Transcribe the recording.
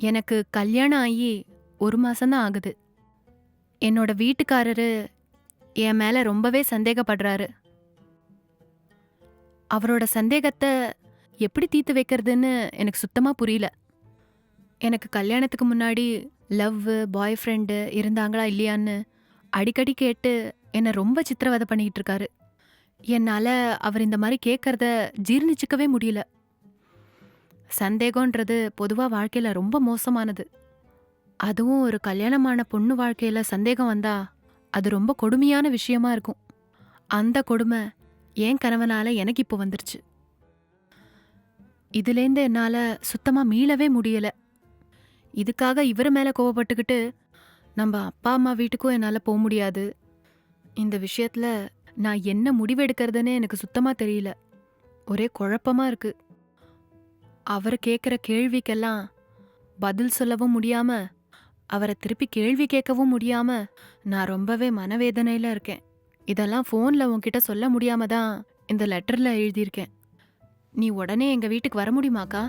எனக்கு கல்யாணம் ஆகி ஒரு மாசம்தான் ஆகுது. என்னோட வீட்டுக்காரரு என் மேலே ரொம்பவே சந்தேகப்படுறாரு. அவரோட சந்தேகத்தை எப்படி தீர்த்து வைக்கிறதுன்னு எனக்கு சுத்தமாக புரியல. எனக்கு கல்யாணத்துக்கு முன்னாடி லவ் பாய் ஃப்ரெண்டு இருந்தாங்களா இல்லையான்னு அடிக்கடி கேட்டு என்னை ரொம்ப சித்திரவதை பண்ணிக்கிட்டு இருக்காரு. என்னால் அவர் இந்த மாதிரி கேட்கறத ஜீர்ணிச்சிக்கவே முடியல. சந்தேகம்ன்றது பொதுவாக வாழ்க்கையில் ரொம்ப மோசமானது. அதுவும் ஒரு கல்யாணமான பொண்ணு வாழ்க்கையில் சந்தேகம் வந்தா அது ரொம்ப கொடுமையான விஷயமா இருக்கும். அந்த கொடுமை என் கணவனால எனக்கு இப்போ வந்துருச்சு. இதுலேருந்து என்னால் சுத்தமாக மீளவே முடியல. இதுக்காக இவர் மேலே கோவப்பட்டுக்கிட்டு நம்ம அப்பா அம்மா வீட்டுக்கும் என்னால் போக முடியாது. இந்த விஷயத்தில் நான் என்ன முடிவெடுக்கிறதுன்னு எனக்கு சுத்தமாக தெரியல. ஒரே குழப்பமா இருக்கு. அவர் கேட்குற கேள்விக்கெல்லாம் பதில் சொல்லவும் முடியாம அவரை திருப்பி கேள்வி கேட்கவும் முடியாம நான் ரொம்பவே மனவேதனையில இருக்கேன். இதெல்லாம் ஃபோனில் உன்கிட்ட சொல்ல முடியாம தான் இந்த லெட்டரில் எழுதியிருக்கேன். நீ உடனே எங்கள் வீட்டுக்கு வர முடியுமாக்கா?